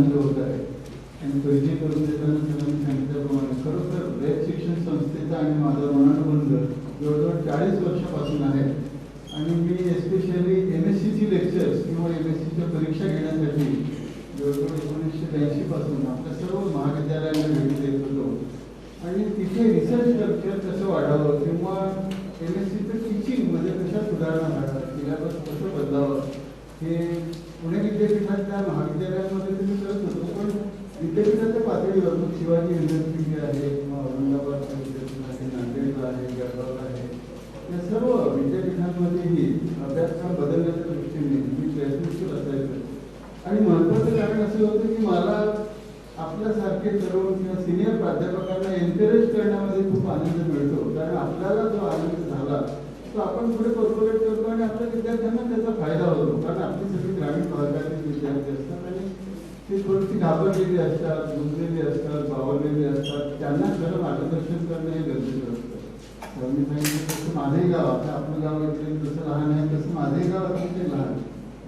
आनंद होत आहे. आणि पहिली करून देताना त्यांना मी सांगितल्याप्रमाणे खरोखर रयत शिक्षण संस्थेचा आणि माझा ऋणानुबंध जवळजवळ चाळीस वर्षापासून आहे. आणि मी एस्पेशली एम एस सीची लेक्चर्स किंवा एम एस सीच्या परीक्षा घेण्यासाठी जवळजवळ एकोणीसशे ब्याऐंशी पासून आपल्या सर्व महाविद्यालयांना भेट देत होतो. आणि तिथे रिसर्च स्ट्रक्चर कसं वाढावं किंवा एम एस सीचं म्हणजे कशा सुधारणा घडाव्या सिलेबस कसं बदलावं हे पुणे विद्यापीठातल्या महाविद्यालयांमध्ये तुम्ही करत होतो पण विद्यापीठाच्या पातळीवर मग शिवाजी युनिव्हर्सिटी आहे किंवा औरंगाबादचं विद्यापीठ आहे नांदेडला आहे जळगावला आहे या सर्व विद्यापीठांमध्येही अभ्यासक्रम बदलण्याच्या दृष्टीने मी प्रयत्नशील असायचं. आणि महत्वाचं कारण असं होतं की मला आपल्यासारखे तरुण किंवा सिनियर प्राध्यापकांना एनकरेज करण्यामध्ये खूप आनंद मिळतो कारण आपल्याला जो आनंद झाला तो आपण पुढे कॉर्पोरेट करतो आणि आपल्या विद्यार्थ्यांना त्याचा फायदा होतो. कारण आपली सगळी ग्रामीण भागातील विद्यार्थी असतात आणि ते थोडीशी घाबरलेली असतात गुंजलेली असतात बावरलेली असतात. त्यांना खरं मार्गदर्शन करणं हे गरजेचं असतं. तर मी सांगितलं तसं माझे गाव आता आपलं गाव इथे जसं लहान आहे तसं माझे गाव अतिशय लहान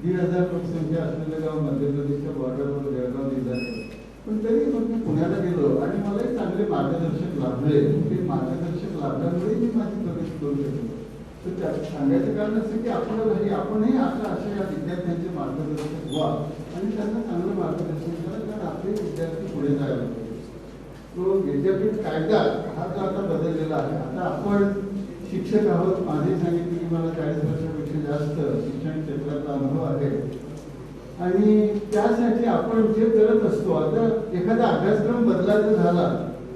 दीड हजार लोकसंख्या असलेलं गाव मध्य प्रदेशच्या बॉर्डरवर जळगाव जिल्ह्यात पण तरी मग मी पुण्याला गेलो आणि मलाही चांगले मार्गदर्शक लाभले. ते मार्गदर्शक लाभल्यामुळे मी माझी प्रगती करू शकलो. तर त्या सांगायचं कारण असं की आपल्यालाही आपणही आता अशा या विद्यार्थ्यांचे मार्गदर्शक व्हा आणि त्यांना चांगलं मार्गदर्शन करा. कारण आपले विद्यार्थी पुढे जायला तो विद्यापीठ कायदा हा जो आता बदललेला आहे आता आपण शिक्षक आहोत. माझे सांगितले की मला चाळीस वर्षापेक्षा जास्त शिक्षण क्षेत्राचा अनुभव आहे. आणि त्यासाठी आपण जे करत असतो आता एखादा अभ्यासक्रम बदलायचा झाला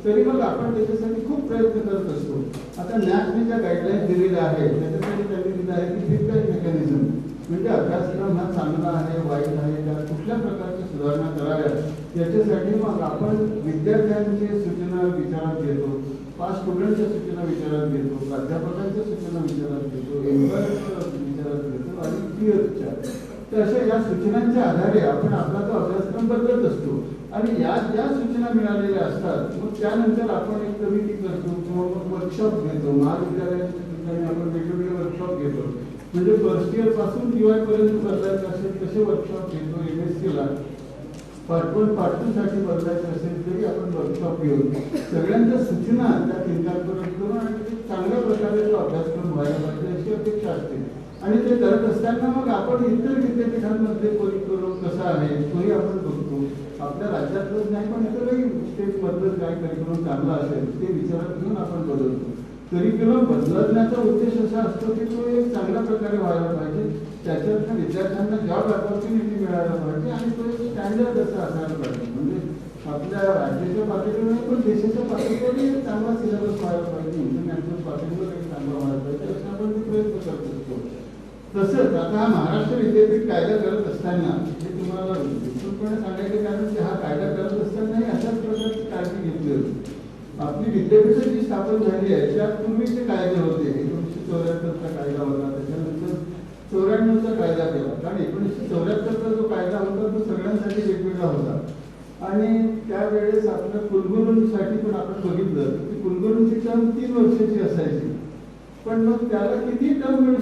तरी मग आपण त्याच्यासाठी खूप प्रयत्न करत असतो. आता नॅकने ज्या गाईडलाईन दिलेल्या आहेत. त्याच्यासाठी त्यांनी दिलं आहे की फीडबॅक मेकॅनिझम म्हणजे अभ्यासक्रम हा चांगला आहे वाईट आहे त्यात कुठल्या प्रकारच्या सुधारणा कराव्यात याच्यासाठी मग आपण विद्यार्थ्यांची सूचना विचारात घेतो पाच स्टुडंटच्या सूचना विचारात घेतो प्राध्यापकांच्या सूचना विचारात घेतो विचारात घेतो आणि पिअर्सच्या तर अशा या सूचनांच्या आधारे आपण आपला तो अभ्यासक्रम बदलत असतो आणि या ज्या सूचना मिळालेल्या असतात मग त्यानंतर आपण एक कमिटी करतो किंवा मग वर्कशॉप घेतो. महाविद्यालयाच्या ठिकाणी आपण वेगवेगळे वर्कशॉप घेतो. म्हणजे फर्स्ट इयरपासून दिवाळी पर्यंत बदलायचं असेल तसे वर्कशॉप घेतो एम एस सीला पार्ट वन पार्ट टू साठी बदलायचं असेल तरी आपण वर्कशॉप घेऊन सगळ्यांच्या सूचना त्या चिंताकरण करून आणि चांगल्या प्रकारे तो अभ्यासक्रम व्हायला पाहिजे अशी अपेक्षा असते. आणि ते करत असताना मग आपण इतर विद्यापीठांमध्ये परिक्रम कसा आहे तोही आपण बघतो. आपल्या राज्यातलंच नाही पण इतरही स्टेटमधलंच काय करिक्युलम चांगला असेल ते विचारात घेऊन आपण बदलतो. करिक्युलम बदलण्याचा उद्देश असा असतो की तो एक चांगल्या प्रकारे व्हायला पाहिजे. त्याच्यातनं विद्यार्थ्यांना जॉब ऑपॉर्च्युनिटी मिळायला पाहिजे आणि तो एक स्टँडर्ड असा असायला पाहिजे. म्हणजे आपल्या राज्याच्या पातळीवर नाही पण देशाच्या पातळीवर एक चांगला सिलेबस व्हायला पाहिजे. इंटरनॅशनल पातळीवर एक चांगला व्हायला पाहिजे. असं आपण ते प्रयत्न करतो. तसंच आता हा महाराष्ट्र विद्यापीठ कायदा करत असताना हे तुम्हाला विस्तृतपणे सांगायचं कारण की हा कायदा करत असतानाही अशाच प्रकारची काळजी घेतली होती. आपली विद्यापीठ जी स्थापन झाली आहे त्यात पूर्वीचे कायदे होते एकोणीसशे चौऱ्याहत्तरचा कायदा होता त्याच्यानंतर चौऱ्याण्णवचा कायदा केला कारण एकोणीसशे चौऱ्याहत्तरचा जो कायदा होता तो सगळ्यांसाठी वेगवेगळा होता. आणि त्यावेळेस आपल्या कुलगुरूंसाठी पण आपण बघितलं की कुलगुरूंची टर्म तीन वर्षाची असायची. पण मग त्याला किती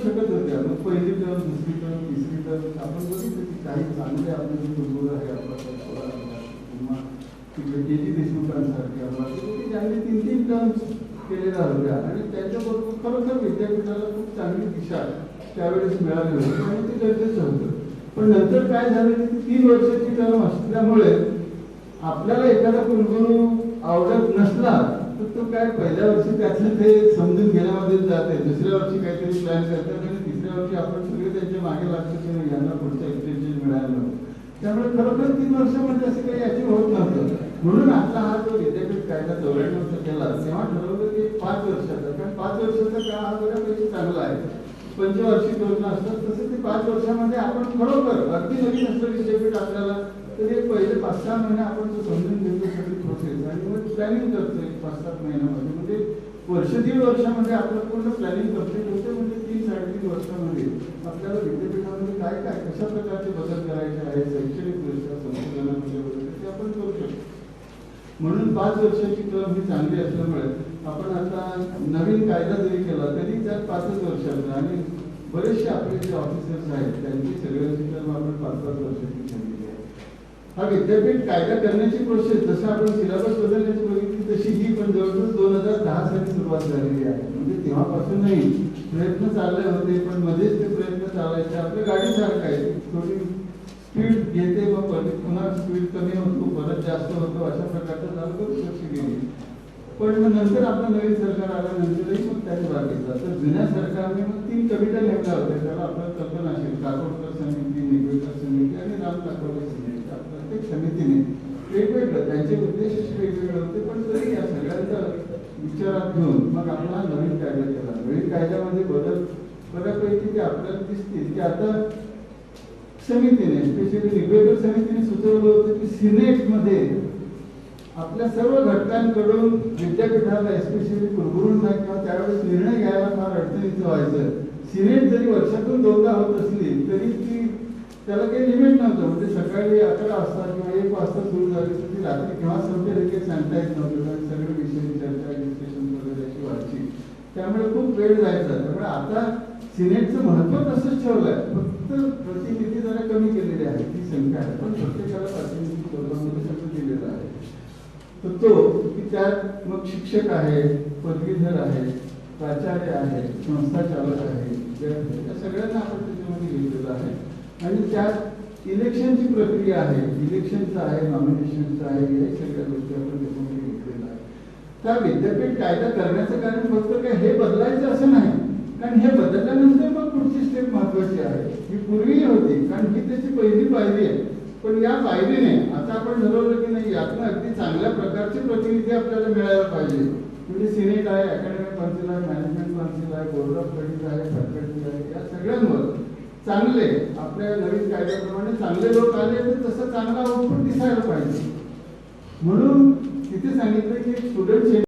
शकत होत्या मग पहिली टर्म दुसरी टर्म तिसरी टर्म आपण बघितलं की काही चांगले आपले जे कुलगुरू आहे आपला पवार किंवा के जी देशमुखांसारखे आपला त्यांनी तीन तीन टर्म्स केलेल्या होत्या आणि त्याच्याबरोबर खरोखर विद्यापीठाला खूप चांगली दिशा त्यावेळेस मिळाली होती. आणि ते गरजेचं होतं. पण नंतर काय झालं की तीन वर्षाची टर्म असल्यामुळे आपल्याला एखादा कुलगुरू आवडत नसला तर तो काय पहिल्या वर्षी त्याचं ते समजून घेण्यामध्ये जाते. दुसऱ्या वर्षी काहीतरी प्लॅन करतात आणि तिसऱ्या वर्षी आपण सगळे त्यांच्या मागे लागतो की नाही, यांना पुढचं एक्सटेन्शन मिळालं त्यामुळे खरोखर तीन वर्षामध्ये असं काही अचीव होत नव्हतं. म्हणून आपला हा जो विद्यापीठ कायदा चौऱ्याण्णवचा केला तेव्हा ठरवलं की पाच वर्षाचा. कारण पाच वर्षाचा काळ हा बऱ्यापैकी चांगला आहे. पंचवार्षिक योजना असतात तसं ते पाच वर्षामध्ये आपण खरोखर अगदी नवीन असलं विद्यापीठ आपल्याला तर हे पहिले पाच सहा महिने आपण तो समजून घेतो सगळी प्रोसेस आणि मग प्लॅनिंग करतो पाच सात महिन्यामध्ये म्हणजे वर्ष दीड वर्षामध्ये आपलं पूर्ण प्लॅनिंग कंप्लीट होते म्हणजे तीन साडेतीन वर्षामध्ये. आपल्याला विद्यापीठामध्ये काय काय कशा प्रकारचे बदल करायचे आहे शैक्षणिक दृष्ट्या संशोधनामध्ये वगैरे ते आपण करू शकतो. म्हणून पाच वर्षाची टर्म ही चांगली असल्यामुळे आपण आता नवीन कायदा जरी केला तरी त्यात पाचच वर्षाचा आणि बरेचसे आपले जे ऑफिसर्स आहेत त्यांची सगळ्यांची टर्म आपण पाच पाच वर्षाची ठेवलेली हा विद्यापीठ कायदा करण्याची प्रोसेस जसं आपण सिलेबस बदलण्याची बघितली तशी ही पण जवळजवळ दोन हजार दहा साली सुरुवात झालेली आहे. म्हणजे तेव्हापासूनही प्रयत्न चालले होते पण मध्येच ते प्रयत्न चालायचे. आपल्या गाडीसारखं आहे. थोडी स्पीड घेते मग परत पुन्हा स्पीड कमी होतो परत जास्त होतो अशा प्रकारचं चालू करू शकते गेली पण मग नंतर आपलं नवीन सरकार आल्यानंतरही मग त्याने भाग घेतला. तर जुन्या सरकारने मग तीन कमिट्या नेमल्या होत्या. त्याला आपल्याला कल्पना असेल काकोडकर समिती निगवेकर समिती आणि राम काकोडकर समिती त्या प्रत्येक समितीने वेगवेगळं त्याचे उद्देश वेगवेगळे होते पण तरी या सगळ्यांचा विचारात घेऊन मग आपला नवीन कायदा केला. नवीन कायद्यामध्ये बदल बऱ्यापैकी ते आपल्याला दिसतील की आता समितीने स्पेशली निगवेकर समितीने सुचवलं होतं की सिनेटमध्ये आपल्या सर्व घटकांकडून विद्यापीठाला एस्पेशली कुलगुरूंना किंवा त्यावेळेस निर्णय घ्यायला फार अडचणीचं व्हायचं. सिनेट जरी वर्षातून दोनदा होत त्याला काही लिमिट नव्हतं. म्हणजे सकाळी अकरा वाजता किंवा एक वाजता सुरू झाली तर ती रात्री केव्हा संपेल हे काही सांगता येत नव्हतं. कारण सगळे विषय चर्चा डिस्कशन वगैरे अशी व्हायची त्यामुळे खूप वेळ जायचा. त्यामुळे आता सिनेटचं महत्त्व तसंच आहे फक्त प्रतिनिधी जरा कमी केलेली आहे ती संख्या आहे. पण प्रत्येकाला प्रातिनिधिक स्वरूपामध्ये सगळं दिलेलं आहे? तर तो की त्यात मग शिक्षक आहे पदवीधर आहे प्राचार्य आहे संस्था चालक आहे विद्यार्थी या सगळ्यांना आपण त्याच्यामध्ये घेतलेलं आहे. आणि त्यात इलेक्शनची प्रक्रिया आहे. इलेक्शनचं आहे नॉमिनेशनचं आहे या सगळ्या गोष्टी आपण त्याच्यामध्ये घेतलेल्या आहे त्या विद्यापीठ कायदा करण्याचं कारण फक्त काय हे बदलायचं असं नाही. कारण हे बदलल्यानंतर मग पुढची स्टेप महत्वाची आहे. ही पूर्वीही होती. कारण ही त्याची पहिली पायरी आहे. पण या पायरीने आता आपण ठरवलं की नाही यातनं अगदी चांगल्या प्रकारचे प्रतिनिधी आपल्याला मिळायला पाहिजे. म्हणजे सिनेट आहे अकॅडमिक काउन्सिल आहे मॅनेजमेंट काउन्सिल आहे बोर्ड ऑफ स्टडीज आहे फॅकल्टी आहे या सगळ्यांवर. चांगले आपल्या नवीन कायद्याप्रमाणे चांगले लोक आले तर तसं चांगला आउटपुट दिसायला पाहिजे. म्हणून तिथे सांगितलं की स्टुडंट